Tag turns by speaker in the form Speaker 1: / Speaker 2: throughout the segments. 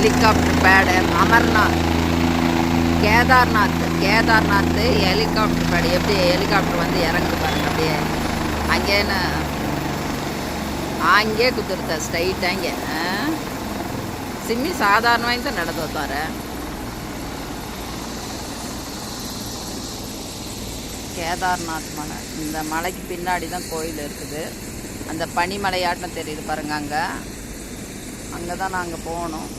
Speaker 1: Helicopter pad Amarnath. Kedarnath Kedarnath helicopter pad. எப்படி helicopter வந்து இறங்கு பாருங்க அப்படியே. அங்கேன்னு அங்கே குதிர்த்த ஸ்ட்ரைட்டாக இங்கே சிம்மி சாதாரணமாக தான் நடந்து வந்தார் கேதார்நாத் மலை. இந்த மலைக்கு பின்னாடி தான் கோயில் இருக்குது. அந்த பனிமலையாட்டம் தெரியுது பாருங்க அங்கே. அங்கே தான் நாங்கள் போகணும்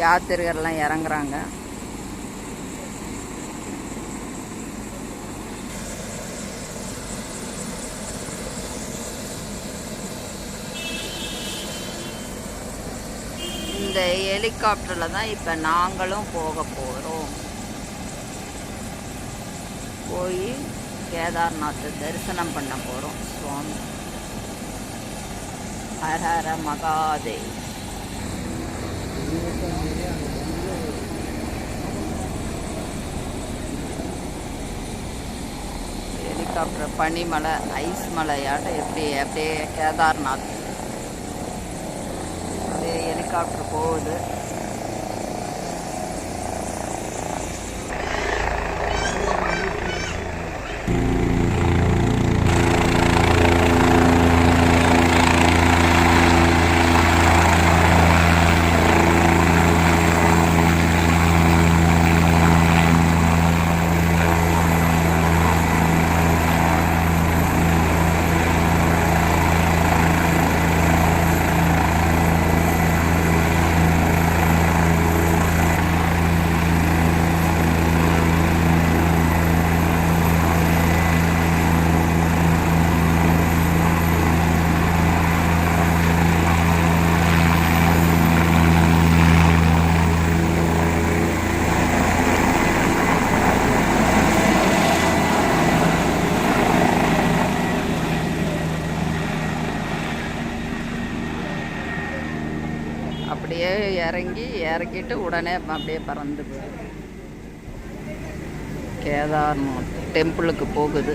Speaker 1: யாத்திரிகர்லாம் இறங்குறாங்க? இந்த ஹெலிகாப்டரில் தான் இப்போ நாங்களும் போக போகிறோம் போய் கேதார்நாத் தரிசனம் பண்ண போகிறோம் சுவாமி. ஹர ஹர மகாதேவ். ஹெலிகாப்டர் பனிமலை ஐஸ் மலையாட்டம் எப்படி? அப்படியே கேதார்நாத். அப்படியே ஹெலிகாப்டர் போகுது. அப்படியே இறங்கி இறக்கிட்டு உடனே அப்படியே பறந்து போகுது. கேதார்நாத் டெம்பிளுக்கு போகுது